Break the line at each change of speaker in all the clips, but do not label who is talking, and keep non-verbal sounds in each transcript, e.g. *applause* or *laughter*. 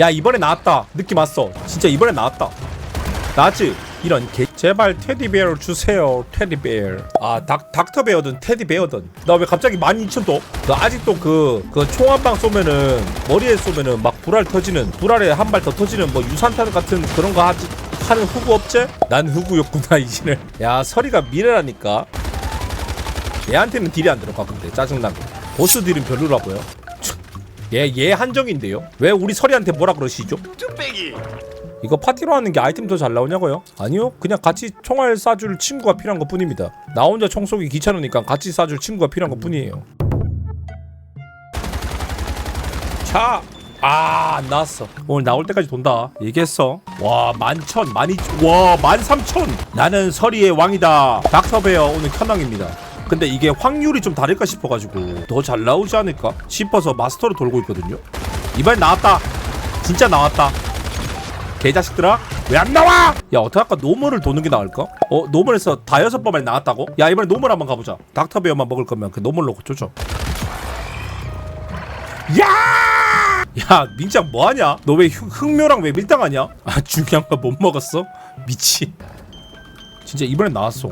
야 이번에 나왔다. 느낌 왔어. 진짜 이번에 나왔다. 나지? 이런 개 제발 테디베어 주세요 테디베어. 아 닥, 닥터베어든 테디베어든. 나 왜 갑자기 12,000도? 너 아직도 그 그 총 한 방 쏘면은 머리에 쏘면은 막 불알 터지는 불알에 한 발 더 터지는 뭐 유산탄 같은 그런 거 하지 하는 후구 없지? 난 후구였구나 *laughs* 이진을. 야 서리가 미래라니까. 얘한테는 딜이 안 들어가 근데. 짜증나게 보스 딜은 별로라고요 얘, 얘 한정인데요 왜 우리 서리한테 뭐라 그러시죠? 이거 파티로 하는 게 아이템 더 잘 나오냐고요? 아니요 그냥 같이 총알 쏴줄 친구가 필요한 것 뿐입니다 나 혼자 총 쏘기 귀찮으니까 같이 쏴줄 친구가 필요한 것 뿐이에요 자 아, 안 나왔어. 오늘 나올 때까지 돈다. 얘기했어. 와, 만천, 만이, 와, 만삼천. 나는 서리의 왕이다. 닥터베어 오늘 현황입니다. 근데 이게 확률이 좀 다를까 싶어가지고 더 잘 나오지 않을까 싶어서 마스터로 돌고 있거든요. 이번엔 나왔다. 진짜 나왔다. 개자식들아 왜 안 나와? 야 어떻게 할까 노멀을 도는 게 나을까? 어 노멀에서 다 여섯 번 만에 나왔다고? 야 이번에 노멀 한번 가보자 닥터베어만 먹을 거면 그 노멀로 조져 야! 야 민짱 뭐하냐? 너 왜 흑묘랑 왜 밀당하냐? 아 중요한 거 못 먹었어? 미친 진짜 이번엔 나왔어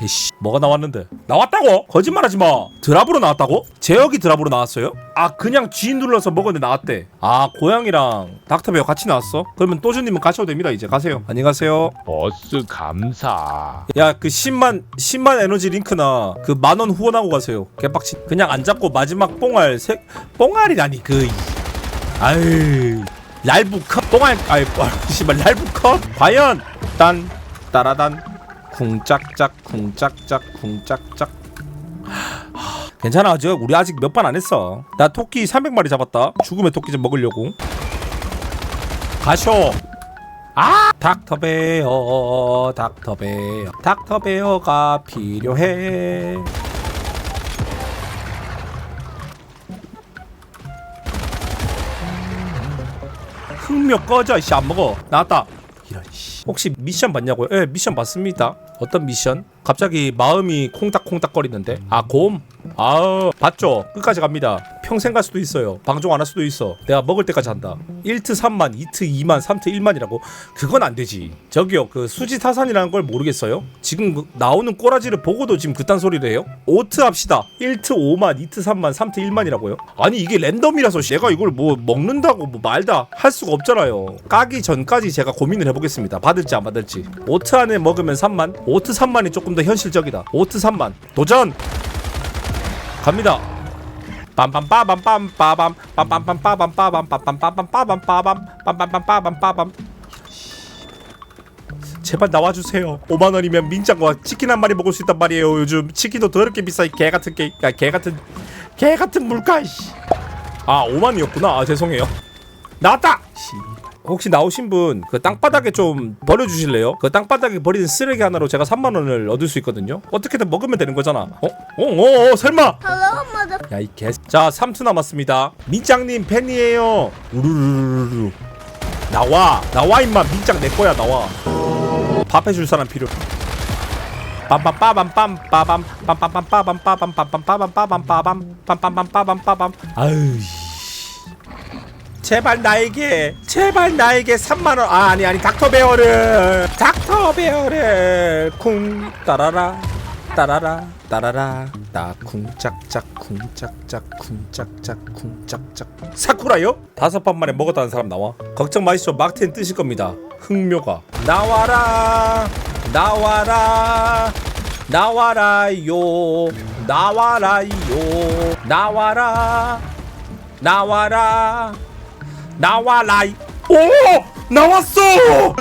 개씨. 뭐가 나왔는데? 나왔다고? 거짓말하지 마. 드랍으로 나왔다고? 제역이 드랍으로 나왔어요? 아 그냥 G 눌러서 먹었는데 나왔대. 아 고양이랑 닥터베어 같이 나왔어? 그러면 또주님은 가셔도 됩니다 이제. 가세요. 안녕히 가세요.
버스 감사.
야 그 10만 10만 에너지 링크나 그 만원 후원하고 가세요. 개빡치. 그냥 안 잡고 마지막 뽕알 세 뽕알이라니 그 이- 아유 랄부 컷. 뽕알 아이 아, 씨발 랄부 컷. 과연 딴 따라단 쿵짝짝 쿵짝짝 쿵짝짝. 하, 괜찮아 저 우리 아직 몇 번 안 했어. 나 토끼 300마리 잡았다. 죽음의 토끼 좀 먹으려고. 가쇼. 아! 닥터베어 닥터베어. 닥터베어가 필요해. 흑묘 꺼져 이씨. 안 먹어. 나왔다. 이런 씨 혹시 미션 봤냐고요? 예 미션 봤습니다. 어떤 미션? 갑자기 마음이 콩닥콩닥 거리는데? 아 곰? 아 봤죠? 끝까지 갑니다 평생 갈 수도 있어요. 방종 안 할 수도 있어. 내가 먹을 때까지 한다. 1트 3만 2트 2만 3트 1만이라고. 그건 안 되지. 저기요 그 수지 타산이라는 걸 모르겠어요? 지금 그 나오는 꼬라지를 보고도 지금 그딴 소리를 해요? 5트 합시다. 1트 5만 2트 3만 3트 1만이라고요? 아니 이게 랜덤이라서 얘가 이걸 뭐 먹는다고 뭐 말다 할 수가 없잖아요. 까기 전까지 제가 고민을 해보겠습니다. 받을지 안 받을지. 5트 안에 먹으면 3만 5트 3만이 조금 더 현실적이다. 5트 3만. 도전! 갑니다. 빰빰빠밤빰 빠밤 빰빰빰빠밤 빠밤 빰빰빰빰 빠밤 빠밤 빰빰빰 빠밤 빠밤 제발 나와주세요. 5만 원이면 민짱과 치킨 한 마리 먹을 수 있단 말이에요. 요즘 치킨도 더럽게 비싸 이 개 같은 게, 야, 개 같은 개 같은 물가. 씨. 아 5만이었구나. 아 죄송해요. 나왔다. 씨. 혹시 나오신 분 그 땅바닥에 좀 버려주실래요? 그 땅바닥에 버리는 쓰레기 하나로 제가 3만 원을 얻을 수 있거든요. 어떻게든 먹으면 되는 거잖아. 설마? 야 이 개. 자 3투 남았습니다. 민짱님 팬이에요. 우르르르르. 나와 나와 임마 민짱 내 거야 나와. 밥 해줄 사람 필요. 빰빰빠밤빰 빠밤 빰빰빰 빠밤 빠밤 빰빰 빠밤 빠밤 빠밤 빰빰빰 빠밤 빠밤. 아유. 씨. 제발 나에게 제발 나에게 3만 원. 아 아니 아니 닥터베어를 닥터베어를 쿵 따라라 따라라 따라라. 나 쿵짝짝 쿵짝짝 쿵짝짝 쿵짝짝. 사쿠라요? 다섯 번 만에 먹었다는 사람 나와? 걱정 마시죠 막텐 뜨실 겁니다. 흑묘가. 나와라 나와라 나와라요. 나와라요. 나와라 나와라 나와라이. 오 나왔어!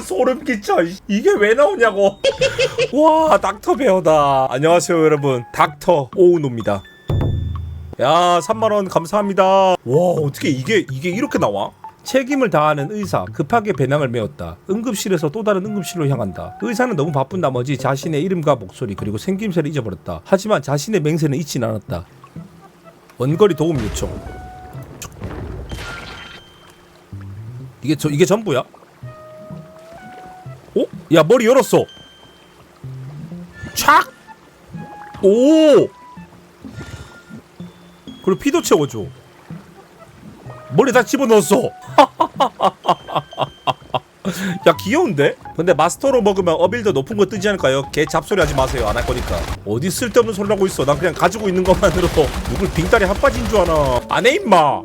소름 끼쳐 이- 이게 왜 나오냐고. *laughs* 와 닥터 베어다. 안녕하세요 여러분. 닥터 오우노입니다. 야 3만원 감사합니다. 와 어떻게 이게 이게 이렇게 나와? 책임을 다하는 의사 급하게 배낭을 메웠다. 응급실에서 또 다른 응급실로 향한다. 의사는 너무 바쁜 나머지 자신의 이름과 목소리 그리고 생김새를 잊어버렸다. 하지만 자신의 맹세는 잊진 않았다. 원거리 도움 요청. 이게 저 이게 전부야? 어? 야 머리 열었어. 촥! 오! 그리고 피도 채워줘. 머리 다 집어넣었어 *laughs* 야 귀여운데? 근데 마스터로 먹으면 어빌더 높은 거 뜨지 않을까요? 개 잡소리 하지 마세요 안 할 거니까 어디 쓸데없는 소리 하고 있어 난 그냥 가지고 있는 것만으로 *laughs* 누굴 빙다리 핫바지인 줄 아나 안해 임마